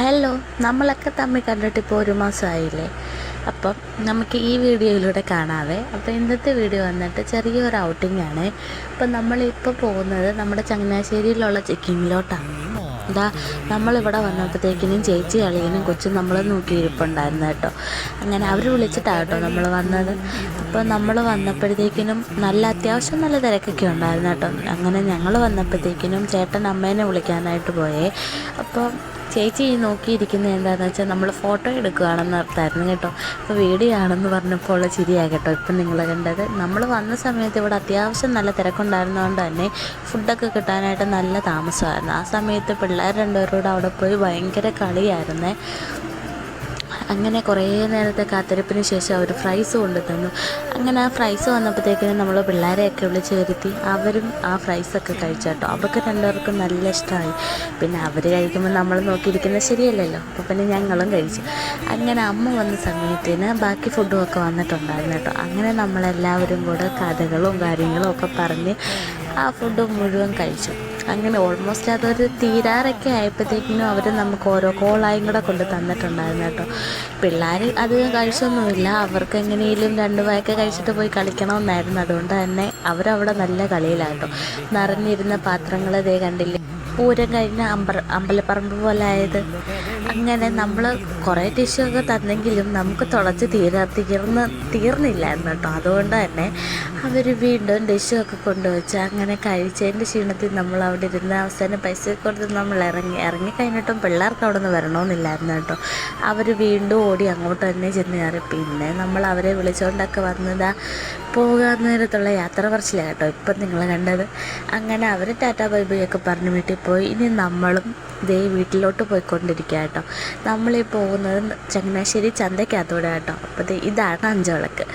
Hello നമ്മളൊക്കെ തമ്മിൽ കണ്ടിട്ട് ഇപ്പോൾ ഒരു മാസമായില്ലേ? അപ്പം നമുക്ക് ഈ വീഡിയോയിലൂടെ കാണാവേ. അപ്പോൾ ഇന്നത്തെ വീഡിയോ വന്നിട്ട് ചെറിയൊരു ഔട്ടിംഗ് ആണ്. അപ്പം നമ്മളിപ്പോൾ പോകുന്നത് നമ്മുടെ ചങ്ങനാശ്ശേരിയിലുള്ള ചെക്കിങ്ങിലോട്ടാണ്. എന്താ നമ്മളിവിടെ വന്നപ്പോഴത്തേക്കിനും ചേച്ചി അളിയനും കൊച്ചും നമ്മൾ നോക്കിയിരിപ്പുണ്ടായിരുന്നു കേട്ടോ. അങ്ങനെ അവർ വിളിച്ചിട്ടാണ് കേട്ടോ നമ്മൾ വന്നത്. അപ്പോൾ നമ്മൾ വന്നപ്പോഴത്തേക്കിനും നല്ല അത്യാവശ്യം നല്ല തിരക്കൊക്കെ ഉണ്ടായിരുന്നു കേട്ടോ. അങ്ങനെ ഞങ്ങൾ വന്നപ്പോഴത്തേക്കിനും ചേട്ടൻ അമ്മേനെ വിളിക്കാനായിട്ട് പോയേ. അപ്പോൾ ചേച്ചി നോക്കിയിരിക്കുന്നത് എന്താണെന്ന് വെച്ചാൽ നമ്മൾ ഫോട്ടോ എടുക്കുകയാണെന്ന് അർത്ഥമായിരുന്നു കേട്ടോ. അപ്പോൾ വീഡിയോ ആണെന്ന് പറഞ്ഞപ്പോൾ ഉള്ള ചിരിയാണ് കേട്ടോ. ഇപ്പം നിങ്ങൾ കണ്ടത് നമ്മൾ വന്ന സമയത്ത് ഇവിടെ അത്യാവശ്യം നല്ല തിരക്കുണ്ടായിരുന്നതുകൊണ്ട് തന്നെ ഫുഡൊക്കെ കിട്ടാനായിട്ട് നല്ല താമസമായിരുന്നു. ആ സമയത്ത് പിള്ളേർ രണ്ടുപേരോട് അവിടെ പോയി ഭയങ്കര കളിയായിരുന്നേ. അങ്ങനെ കുറേ നേരത്തെ കാത്തിരിപ്പിന് ശേഷം അവർ ഫ്രൈസ് കൊണ്ടു തന്നു അങ്ങനെ ആ ഫ്രൈസ് വന്നപ്പോഴത്തേക്കിനും നമ്മൾ പിള്ളേരെയൊക്കെ വിളിച്ച് വരുത്തി അവരും ആ ഫ്രൈസൊക്കെ കഴിച്ചാട്ടോ. അവർക്ക് രണ്ടുപേർക്കും നല്ല ഇഷ്ടമായി. പിന്നെ അവർ കഴിക്കുമ്പോൾ നമ്മൾ നോക്കിയിരിക്കുന്നത് ശരിയല്ലല്ലോ. അപ്പോൾ പിന്നെ ഞങ്ങളും കഴിച്ചു. അങ്ങനെ അമ്മ വന്ന സമയത്തിന് ബാക്കി ഫുഡും ഒക്കെ വന്നിട്ടുണ്ടായിരുന്നു കേട്ടോ. അങ്ങനെ നമ്മളെല്ലാവരും കൂടെ കഥകളും കാര്യങ്ങളും ഒക്കെ പറഞ്ഞ് ആ ഫുഡ് മുഴുവൻ കഴിച്ചു. അങ്ങനെ ഓൾമോസ്റ്റ് അതൊരു തീരാറൊക്കെ ആയപ്പോഴത്തേക്കിനും അവർ നമുക്ക് ഓരോ കോളായും കൂടെ കൊണ്ട് തന്നിട്ടുണ്ടായിരുന്നു കേട്ടോ. പിള്ളേർ അധികം കഴിച്ചൊന്നുമില്ല. അവർക്ക് എങ്ങനെയെങ്കിലും രണ്ട് വായൊക്കെ കഴിച്ചിട്ട് പോയി കളിക്കണമെന്നായിരുന്നു. അതുകൊണ്ട് തന്നെ അവരവിടെ നല്ല കളിയിലാട്ടോ നിറഞ്ഞിരുന്ന പാത്രങ്ങൾ ഇതേ കണ്ടില്ലേ? പൂരം കഴിഞ്ഞ അമ്പ അമ്പലപ്പറമ്പ് പോലെ ആയത് അങ്ങനെ നമ്മൾ കുറേ ടിഷ്യൂ ഒക്കെ തന്നെങ്കിലും നമുക്ക് തുളച്ച് തീരാ തീർന്ന് തീർന്നില്ലായിരുന്നു കേട്ടോ അതുകൊണ്ട് തന്നെ അവർ വീണ്ടും ടിഷ്യൂ ഒക്കെ കൊണ്ടുവച്ച് അങ്ങനെ കഴിച്ചതിന്റെ ക്ഷീണത്തിൽ നമ്മൾ അവിടെ ഇരുന്ന് അവസാനം പൈസ കൊടുത്ത് നമ്മൾ ഇറങ്ങി ഇറങ്ങി കഴിഞ്ഞിട്ടും പിള്ളേർക്ക് അവിടെ നിന്ന് വരണമെന്നില്ലായിരുന്നു കേട്ടോ. അവർ വീണ്ടും ഓടി അങ്ങോട്ട് തന്നെ ചെന്ന് കയറി. പിന്നെ നമ്മൾ അവരെ വിളിച്ചുകൊണ്ടൊക്കെ വന്നതാ പോകാൻ നേരത്തുള്ള യാത്ര പറച്ചില്ല കേട്ടോ ഇപ്പം നിങ്ങൾ കണ്ടത്. അങ്ങനെ അവർ ടാറ്റാ ബൈ ബൈ പറഞ്ഞ് വീട്ടിൽ പോയി. ഇനി നമ്മളും ഇതേ വീട്ടിലോട്ട് പോയിക്കൊണ്ടിരിക്കുക കേട്ടോ നമ്മളീ പോകുന്നത് ചങ്ങനാശ്ശേരി ചന്തയ്ക്കകത്തൂടെ കേട്ടോ അപ്പോൾ ഇതാണ് അഞ്ചുവിളക്ക്.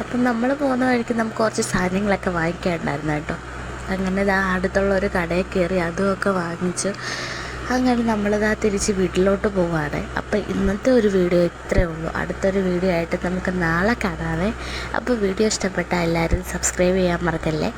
അപ്പം നമ്മൾ പോകുന്ന വഴിക്ക് നമുക്ക് കുറച്ച് സാധനങ്ങളൊക്കെ വാങ്ങിക്കാനുണ്ടായിരുന്നു കേട്ടോ. അങ്ങനെ ഇതാ അടുത്തുള്ള ഒരു കടയിൽ കയറി അതുമൊക്കെ വാങ്ങിച്ച്. അങ്ങനെ നമ്മളിതാ തിരിച്ച് വീട്ടിലോട്ട് പോവാണ്. അപ്പോൾ ഇന്നത്തെ ഒരു വീഡിയോ ഇത്രയേ ഉള്ളൂ. അടുത്തൊരു വീഡിയോ ആയിട്ട് നമുക്ക് നാളെ കാണാവേ. അപ്പോൾ വീഡിയോ ഇഷ്ടപ്പെട്ടാൽ എല്ലാവരും സബ്സ്ക്രൈബ് ചെയ്യാൻ മറക്കല്ലേ?